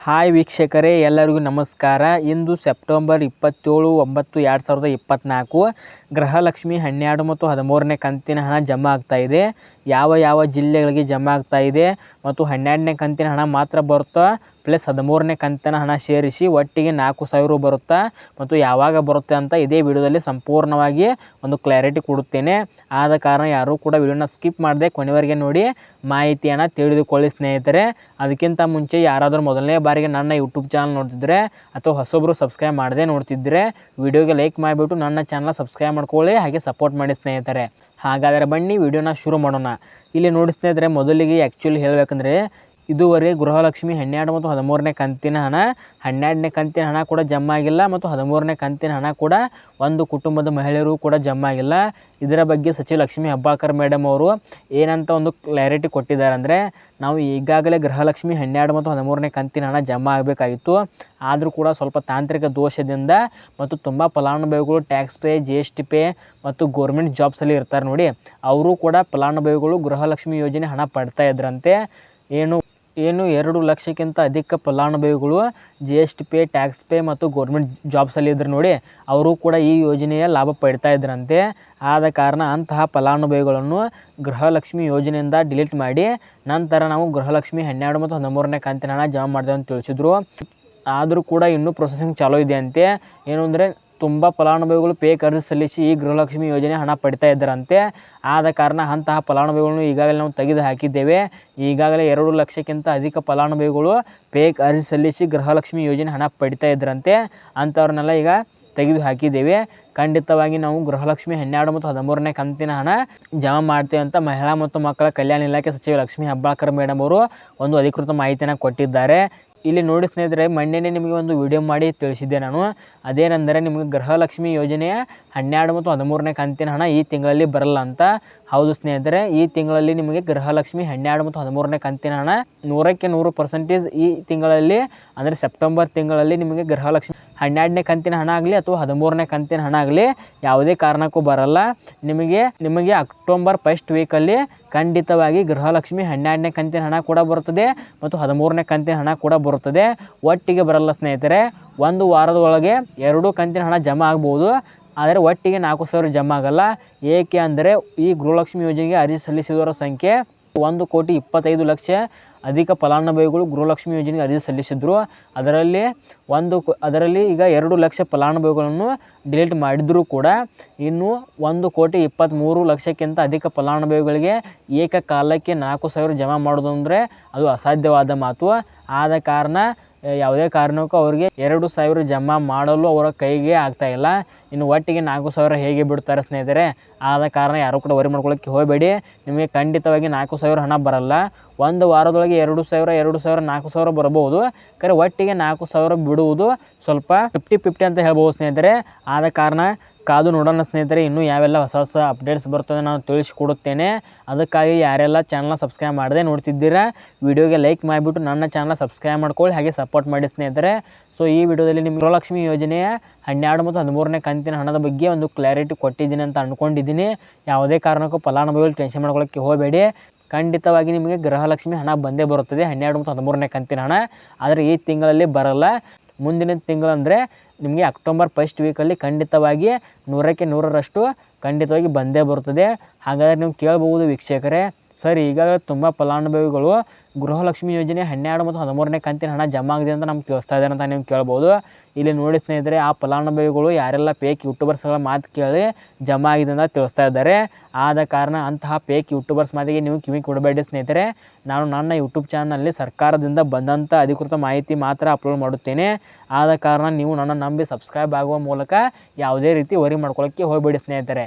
Hi ವೀಕ್ಷಕರೇ, ಎಲ್ಲರಿಗೂ ನಮಸ್ಕಾರ. ಇಂದು ಸೆಪ್ಟೆಂಬರ್ ಇಪ್ಪತ್ತೇಳು ಒಂಬತ್ತು ಎರಡು ಸಾವಿರದ ಇಪ್ಪತ್ತ್ನಾಲ್ಕು ಗೃಹಲಕ್ಷ್ಮಿ ಹನ್ನೆರಡು ಮತ್ತು ಹದಿಮೂರನೇ ಕಂತಿನ ಹಣ ಜಮಾ ಆಗ್ತಾ ಇದೆ. ಯಾವ ಯಾವ ಜಿಲ್ಲೆಗಳಿಗೆ ಜಮಾ ಆಗ್ತಾ ಇದೆ ಮತ್ತು ಹನ್ನೆರಡನೇ ಕಂತಿನ ಹಣ ಮಾತ್ರ ಬರುತ್ತಾ? ಪ್ಲಸ್ ಹದಿಮೂರನೇ ಕಂತಿನ ಹಣ ಸೇರಿಸಿ ಒಟ್ಟಿಗೆ ನಾಲ್ಕು ಸಾವಿರ ಬರುತ್ತಾ ಮತ್ತು ಯಾವಾಗ ಬರುತ್ತೆ ಅಂತ ಇದೇ ವಿಡಿಯೋದಲ್ಲಿ ಸಂಪೂರ್ಣವಾಗಿ ಒಂದು ಕ್ಲಾರಿಟಿ ಕೊಡುತ್ತೇನೆ. ಆದ ಕಾರಣ ಯಾರೂ ಕೂಡ ವಿಡಿಯೋನ ಸ್ಕಿಪ್ ಮಾಡದೆ ಕೊನೆವರೆಗೆ ನೋಡಿ ಮಾಹಿತಿಯನ್ನು ತಿಳಿದುಕೊಳ್ಳಿ ಸ್ನೇಹಿತರೆ. ಅದಕ್ಕಿಂತ ಮುಂಚೆ ಯಾರಾದರೂ ಮೊದಲನೇ ಬಾರಿಗೆ ನನ್ನ ಯೂಟ್ಯೂಬ್ ಚಾನಲ್ ನೋಡ್ತಿದ್ರೆ ಅಥವಾ ಹೊಸೊಬ್ಬರು ಸಬ್ಸ್ಕ್ರೈಬ್ ಮಾಡದೆ ನೋಡ್ತಿದ್ರೆ ವಿಡಿಯೋಗೆ ಲೈಕ್ ಮಾಡಿಬಿಟ್ಟು ನನ್ನ ಚಾನಲ್ ಸಬ್ಸ್ಕ್ರೈಬ್ ಮಾಡ್ಕೊಳ್ಳಿ, ಹಾಗೆ ಸಪೋರ್ಟ್ ಮಾಡಿ ಸ್ನೇಹಿತರೆ. ಹಾಗಾದರೆ ಬನ್ನಿ ವಿಡಿಯೋನ ಶುರು ಮಾಡೋಣ. ಇಲ್ಲಿ ನೋಡಿ ಸ್ನೇಹಿತರೆ, ಮೊದಲಿಗೆ ಆ್ಯಕ್ಚುಲಿ ಹೇಳಬೇಕಂದ್ರೆ ಇದುವರೆಗೆ ಗೃಹಲಕ್ಷ್ಮಿ ಹನ್ನೆರಡು ಮತ್ತು ಹದಿಮೂರನೇ ಕಂತಿನ ಹಣ, ಹನ್ನೆರಡನೇ ಕಂತಿನ ಹಣ ಕೂಡ ಜಮ್ಮಾಗಿಲ್ಲ ಮತ್ತು ಹದಿಮೂರನೇ ಕಂತಿನ ಹಣ ಕೂಡ ಒಂದು ಕುಟುಂಬದ ಮಹಿಳೆಯರು ಕೂಡ ಜಮ್ಮಾಗಿಲ್ಲ. ಇದರ ಬಗ್ಗೆ ಸಚಿವ ಲಕ್ಷ್ಮಿ ಹೆಬ್ಬಾಳ್ಕರ್ ಮೇಡಮ್ ಅವರು ಏನಂತ ಒಂದು ಕ್ಲಾರಿಟಿ ಕೊಟ್ಟಿದ್ದಾರೆ ಅಂದರೆ, ನಾವು ಈಗಾಗಲೇ ಗೃಹಲಕ್ಷ್ಮಿ ಹನ್ನೆರಡು ಮತ್ತು ಹದಿಮೂರನೇ ಕಂತಿನ ಹಣ ಜಮಾ ಆಗಬೇಕಾಗಿತ್ತು ಆದರೂ ಕೂಡ ಸ್ವಲ್ಪ ತಾಂತ್ರಿಕ ದೋಷದಿಂದ ಮತ್ತು ತುಂಬ ಫಲಾನುಭವಿಗಳು tax pay G S T pay ಮತ್ತು ಗೌರ್ಮೆಂಟ್ ಜಾಬ್ಸಲ್ಲಿ ಇರ್ತಾರೆ ನೋಡಿ. ಅವರು ಕೂಡ ಫಲಾನುಭವಿಗಳು ಗೃಹಲಕ್ಷ್ಮಿ ಯೋಜನೆ ಹಣ ಪಡ್ತಾ ಇದ್ರಂತೆ. ಏನು ಏನು ಎರಡು ಲಕ್ಷಕ್ಕಿಂತ ಅಧಿಕ ಫಲಾನುಭವಿಗಳು G S T pay tax pay ಮತ್ತು ಗೌರ್ಮೆಂಟ್ ಜಾಬ್ಸಲ್ಲಿ ಇದ್ರು ನೋಡಿ, ಅವರು ಕೂಡ ಈ ಯೋಜನೆಯ ಲಾಭ ಪಡಿತಾ ಇದ್ರಂತೆ. ಆದ ಕಾರಣ ಅಂತಹ ಫಲಾನುಭವಿಗಳನ್ನು ಗೃಹಲಕ್ಷ್ಮಿ ಯೋಜನೆಯಿಂದ ಡಿಲೀಟ್ ಮಾಡಿ, ನಂತರ ನಾವು ಗೃಹಲಕ್ಷ್ಮಿ ಹನ್ನೆರಡು ಮತ್ತು ಹದಿಮೂರನೇ ಕಂತಿನ ಹಣ ಜಮಾ ಮಾಡಿದೆ ಅಂತ ತಿಳಿಸಿದ್ರು. ಆದರೂ ಕೂಡ ಇನ್ನೂ ಪ್ರೊಸೆಸಿಂಗ್ ಚಾಲೂ ಇದೆ ಅಂತೆ ಏನು ಅಂದರೆ ತುಂಬ ಫಲಾನುಭವಿಗಳು ಪೇಕ್ ಅರ್ಜಿ ಸಲ್ಲಿಸಿ ಈ ಗೃಹಲಕ್ಷ್ಮಿ ಯೋಜನೆ ಹಣ ಪಡಿತಾ ಇದ್ದರಂತೆ. ಆದ ಕಾರಣ ಅಂತಹ ಫಲಾನುಭವಿಗಳನ್ನು ಈಗಾಗಲೇ ನಾವು ತೆಗೆದು ಹಾಕಿದ್ದೇವೆ. ಈಗಾಗಲೇ ಎರಡು ಲಕ್ಷಕ್ಕಿಂತ ಅಧಿಕ ಫಲಾನುಭವಿಗಳು ಪೇಕ್ ಅರ್ಜಿ ಸಲ್ಲಿಸಿ ಗೃಹಲಕ್ಷ್ಮಿ ಯೋಜನೆ ಹಣ ಪಡಿತಾ ಇದ್ದರಂತೆ. ಅಂಥವ್ರನ್ನೆಲ್ಲ ಈಗ ತೆಗೆದು ಹಾಕಿದ್ದೇವೆ. ಖಂಡಿತವಾಗಿ ನಾವು ಗೃಹಲಕ್ಷ್ಮಿ ಹನ್ನೆರಡು ಮತ್ತು ಹದಿಮೂರನೇ ಕಂತಿನ ಹಣ ಜಮಾ ಮಾಡ್ತೇವೆ ಅಂತ ಮಹಿಳಾ ಮತ್ತು ಮಕ್ಕಳ ಕಲ್ಯಾಣ ಇಲಾಖೆ ಸಚಿವ ಲಕ್ಷ್ಮೀ ಹೆಬ್ಬಾಳ್ಕರ್ ಮೇಡಮ್ ಅವರು ಒಂದು ಅಧಿಕೃತ ಮಾಹಿತಿಯನ್ನು ಕೊಟ್ಟಿದ್ದಾರೆ. ಇಲ್ಲಿ ನೋಡಿ ಸ್ನೇಹಿತರೆ, ಮೊನ್ನೆನೇ ನಿಮಗೆ ಒಂದು ವಿಡಿಯೋ ಮಾಡಿ ತಿಳಿಸಿದ್ದೆ ನಾನು. ಅದೇನೆಂದರೆ ನಿಮಗೆ ಗೃಹಲಕ್ಷ್ಮಿ ಯೋಜನೆಯ ಹನ್ನೆರಡು ಮತ್ತು ಹದಿಮೂರನೇ ಕಂತಿನ ಹಣ ಈ ತಿಂಗಳಲ್ಲಿ ಬರಲ್ಲ ಅಂತ. ಹೌದು ಸ್ನೇಹಿತರೆ, ಈ ತಿಂಗಳಲ್ಲಿ ನಿಮಗೆ ಗೃಹಲಕ್ಷ್ಮಿ ಹನ್ನೆರಡು ಮತ್ತು ಹದಿಮೂರನೇ ಕಂತಿನ ಹಣ ನೂರಕ್ಕೆ ನೂರು ಪರ್ಸೆಂಟೇಜ್ ಈ ತಿಂಗಳಲ್ಲಿ, ಅಂದರೆ ಸೆಪ್ಟೆಂಬರ್ ತಿಂಗಳಲ್ಲಿ ನಿಮಗೆ ಗೃಹಲಕ್ಷ್ಮಿ ಹನ್ನೆರಡನೇ ಕಂತಿನ ಹಣ ಆಗಲಿ ಅಥವಾ ಹದಿಮೂರನೇ ಕಂತಿನ ಹಣ ಆಗಲಿ ಯಾವುದೇ ಕಾರಣಕ್ಕೂ ಬರಲ್ಲ. ನಿಮಗೆ ನಿಮಗೆ ಅಕ್ಟೋಬರ್ ಫಸ್ಟ್ ವೀಕಲ್ಲಿ ಖಂಡಿತವಾಗಿ ಗೃಹಲಕ್ಷ್ಮಿ ಹನ್ನೆರಡನೇ ಕಂತಿನ ಹಣ ಕೂಡ ಬರುತ್ತದೆ ಮತ್ತು ಹದಿಮೂರನೇ ಕಂತಿನ ಹಣ ಕೂಡ ಬರುತ್ತದೆ. ಒಟ್ಟಿಗೆ ಬರಲ್ಲ ಸ್ನೇಹಿತರೆ, ಒಂದು ವಾರದ ಒಳಗೆ ಎರಡೂ ಕಂತಿನ ಹಣ ಜಮಾ ಆಗ್ಬೋದು. ಆದರೆ ಒಟ್ಟಿಗೆ ನಾಲ್ಕು ಸಾವಿರ ಜಮಾ ಆಗಲ್ಲ. ಏಕೆ ಅಂದರೆ ಈ ಗೃಹಲಕ್ಷ್ಮಿ ಯೋಜನೆಗೆ ಅರ್ಜಿ ಸಲ್ಲಿಸಿದವರ ಸಂಖ್ಯೆ ಒಂದು ಕೋಟಿ ಇಪ್ಪತ್ತೈದು ಲಕ್ಷ ಅಧಿಕ ಫಲಾನುಭವಿಗಳು ಗೃಹಲಕ್ಷ್ಮಿ ಯೋಜನೆಗೆ ಅರ್ಜಿ ಸಲ್ಲಿಸಿದ್ರು. ಅದರಲ್ಲಿ ಒಂದು ಅದರಲ್ಲಿ ಈಗ ಎರಡು ಲಕ್ಷ ಫಲಾನುಭವಿಗಳನ್ನು ಡಿಲೀಟ್ ಮಾಡಿದರೂ ಕೂಡ. ಇನ್ನು ಒಂದು ಕೋಟಿ ಇಪ್ಪತ್ತ್ಮೂರು ಲಕ್ಷಕ್ಕಿಂತ ಅಧಿಕ ಫಲಾನುಭವಿಗಳಿಗೆ ಏಕಕಾಲಕ್ಕೆ ನಾಲ್ಕು ಸಾವಿರ ಜಮಾ ಮಾಡೋದು ಅಂದರೆ ಅದು ಅಸಾಧ್ಯವಾದ ಮಾತು. ಆದ ಕಾರಣ ಯಾವುದೇ ಕಾರಣಕ್ಕೂ ಅವರಿಗೆ ಎರಡು ಸಾವಿರ ಜಮಾ ಮಾಡಲು ಅವರ ಕೈಗೆ ಆಗ್ತಾಯಿಲ್ಲ ಇನ್ನು ಒಟ್ಟಿಗೆ ನಾಲ್ಕು ಸಾವಿರ ಹೇಗೆ ಬಿಡ್ತಾರೆ ಸ್ನೇಹಿತರೆ? ಆದ ಕಾರಣ ಯಾರೂ ಕೂಡ ವರಿ ಮಾಡ್ಕೊಳ್ಳೋಕ್ಕೆ ಹೋಗಬೇಡಿ. ನಿಮಗೆ ಖಂಡಿತವಾಗಿ ನಾಲ್ಕು ಸಾವಿರ ಹಣ ಬರಲ್ಲ. ಒಂದು ವಾರದೊಳಗೆ ಎರಡು ಸಾವಿರ ಎರಡು ಸಾವಿರ, ನಾಲ್ಕು ಸಾವಿರ ಬರ್ಬೋದು ಕರೆ ಒಟ್ಟಿಗೆ ನಾಲ್ಕು ಸಾವಿರ ಬಿಡುವುದು ಸ್ವಲ್ಪ ಫಿಫ್ಟಿ ಫಿಫ್ಟಿ ಅಂತ ಹೇಳ್ಬೋದು ಸ್ನೇಹಿತರೆ. ಆದ ಕಾರಣ ಕಾದು ನೋಡೋಣ ಸ್ನೇಹಿತರೆ, ಇನ್ನೂ ಯಾವೆಲ್ಲ ಹೊಸ ಹೊಸ ಅಪ್ಡೇಟ್ಸ್ ಬರ್ತದೆ ನಾನು ತಿಳಿಸ್ಕೊಡುತ್ತೇನೆ. ಅದಕ್ಕಾಗಿ ಯಾರೆಲ್ಲ ಚಾನಲ್ನ ಸಬ್ಸ್ಕ್ರೈಬ್ ಮಾಡದೆ ನೋಡ್ತಿದ್ದೀರಾ ವಿಡಿಯೋಗೆ ಲೈಕ್ ಮಾಡಿಬಿಟ್ಟು ನನ್ನ ಚಾನಲ್ ಸಬ್ಸ್ಕ್ರೈಬ್ ಮಾಡ್ಕೊಳ್ಳಿ, ಹಾಗೆ ಸಪೋರ್ಟ್ ಮಾಡಿ ಸ್ನೇಹಿತರೆ. ಸೊ ಈ ವಿಡಿಯೋದಲ್ಲಿ ನಿಮ್ಮ ಗೃಹಲಕ್ಷ್ಮಿ ಯೋಜನೆಯ ಹನ್ನೆರಡು ಮತ್ತು ಹದಿಮೂರನೇ ಕಂತಿನ ಹಣದ ಬಗ್ಗೆ ಒಂದು ಕ್ಲಾರಿಟಿ ಕೊಟ್ಟಿದ್ದೀನಿ ಅಂತ ಅಂದ್ಕೊಂಡಿದ್ದೀನಿ ಯಾವುದೇ ಕಾರಣಕ್ಕೂ ಫಲಾನುಭವಿಗಳು ಟೆನ್ಷನ್ ಮಾಡ್ಕೊಳ್ಳೋಕ್ಕೆ ಹೋಗಬೇಡಿ. ಖಂಡಿತವಾಗಿ ನಿಮಗೆ ಗೃಹಲಕ್ಷ್ಮಿ ಹಣ ಬಂದೇ ಬರುತ್ತದೆ, ಹನ್ನೆರಡು ಮತ್ತು ಹದಿಮೂರನೇ ಕಂತಿನ ಹಣ. ಆದರೆ ಈ ತಿಂಗಳಲ್ಲಿ ಬರಲ್ಲ. ಮುಂದಿನ ತಿಂಗಳಂದರೆ ನಿಮಗೆ ಅಕ್ಟೋಬರ್ ಫಸ್ಟ್ ವೀಕಲ್ಲಿ ಖಂಡಿತವಾಗಿ ನೂರಕ್ಕೆ ನೂರರಷ್ಟು ಖಂಡಿತವಾಗಿ ಬಂದೇ ಬರುತ್ತದೆ. ಹಾಗಾದರೆ ನೀವು ಕೇಳಬಹುದು ವೀಕ್ಷಕರೇ. ಸರ್ ಈಗ ತುಂಬ ಫಲಾನುಭವಿಗಳು ಗೃಹಲಕ್ಷ್ಮಿ ಯೋಜನೆ ಹನ್ನೆರಡು ಮತ್ತು ಹದಿಮೂರನೇ ಕಂತಿನ ಹಣ ಜಮಾ ಆಗಿದೆ ಅಂತ ನಮ್ಗೆ ತಿಳಿಸ್ತಾ ಇದ್ದಾರೆ ಅಂತ ನೀವು ಕೇಳ್ಬೋದು. ಇಲ್ಲಿ ನೋಡಿ ಸ್ನೇಹಿತರೆ, ಆ ಫಲಾನುಭವಿಗಳು ಯಾರೆಲ್ಲ ಪೇಕ್ ಯೂಟ್ಯೂಬರ್ಸ್ಗಳ ಮಾತು ಕೇಳಿ ಜಮಾ ಆಗಿದೆ ಅಂತ ತಿಳಿಸ್ತಾ ಇದ್ದಾರೆ. ಆದ ಕಾರಣ ಅಂತಹ ಪೇಕ್ ಯೂಟ್ಯೂಬರ್ಸ್ ಮಾತಿಗೆ ನೀವು ಕಿವಿ ಕೊಡಬೇಡಿ ಸ್ನೇಹಿತರೆ. ನಾನು ನನ್ನ ಯೂಟ್ಯೂಬ್ ಚಾನಲ್ನಲ್ಲಿ ಸರ್ಕಾರದಿಂದ ಬಂದಂಥ ಅಧಿಕೃತ ಮಾಹಿತಿ ಮಾತ್ರ ಅಪ್ಲೋಡ್ ಮಾಡುತ್ತೇನೆ. ಆದ ಕಾರಣ ನೀವು ನನ್ನ ನಂಬಿ ಸಬ್ಸ್ಕ್ರೈಬ್ ಆಗುವ ಮೂಲಕ ಯಾವುದೇ ರೀತಿ ವರಿ ಮಾಡ್ಕೊಳ್ಳೋಕ್ಕೆ ಹೋಗಬೇಡಿ ಸ್ನೇಹಿತರೆ.